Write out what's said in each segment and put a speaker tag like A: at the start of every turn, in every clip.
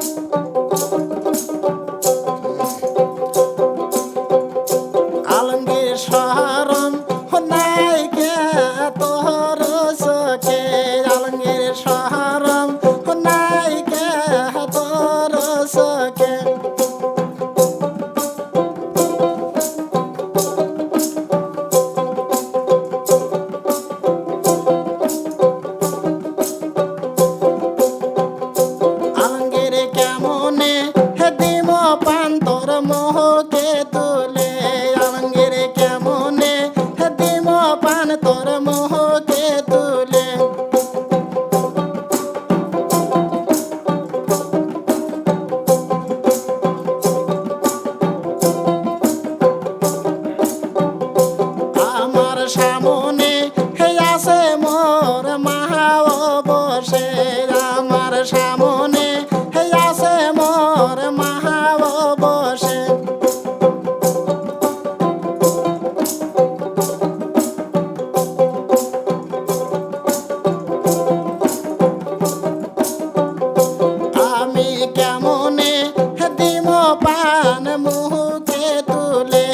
A: Thank you. মনে দিব পান মুহূর্তে তুলে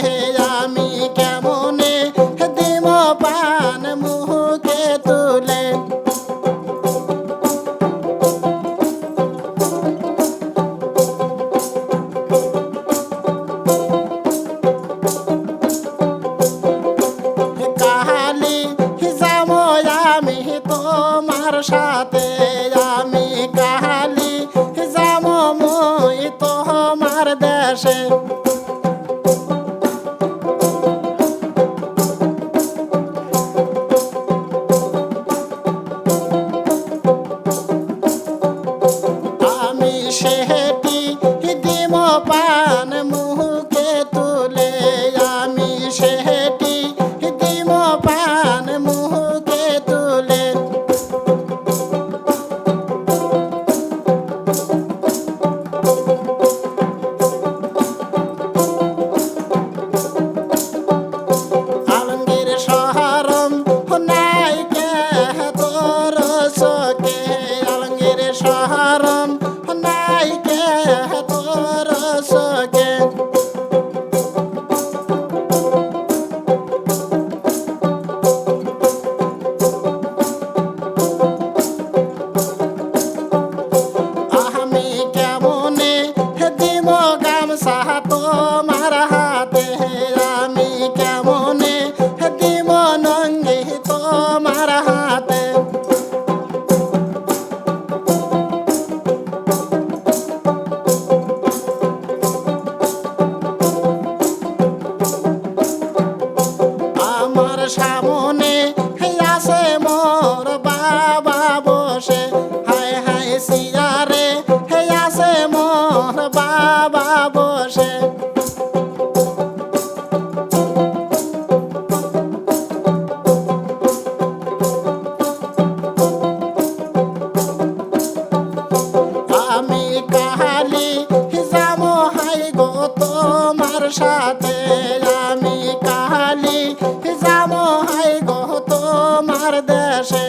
A: আমি কেমনে দিব পান মুহূর্তে তুলে? সাথে সে বাবা বসে। আমি কাহালি যাব, হাই গো তোমার সাথে। আমি কাহালি যাব, হাই গো তোমার দেশে।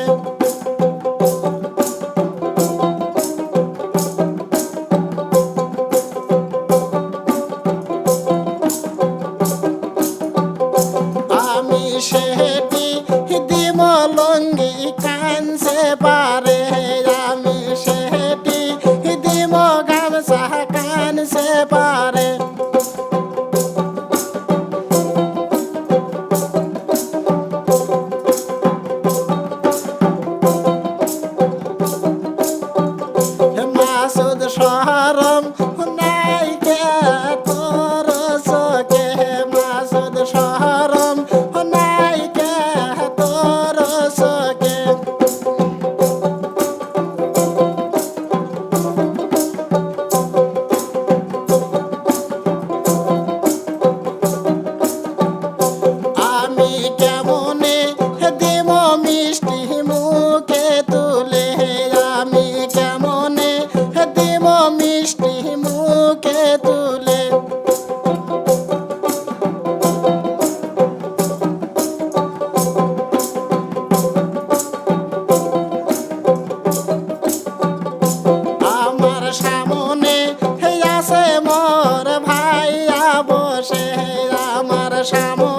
A: 沙漠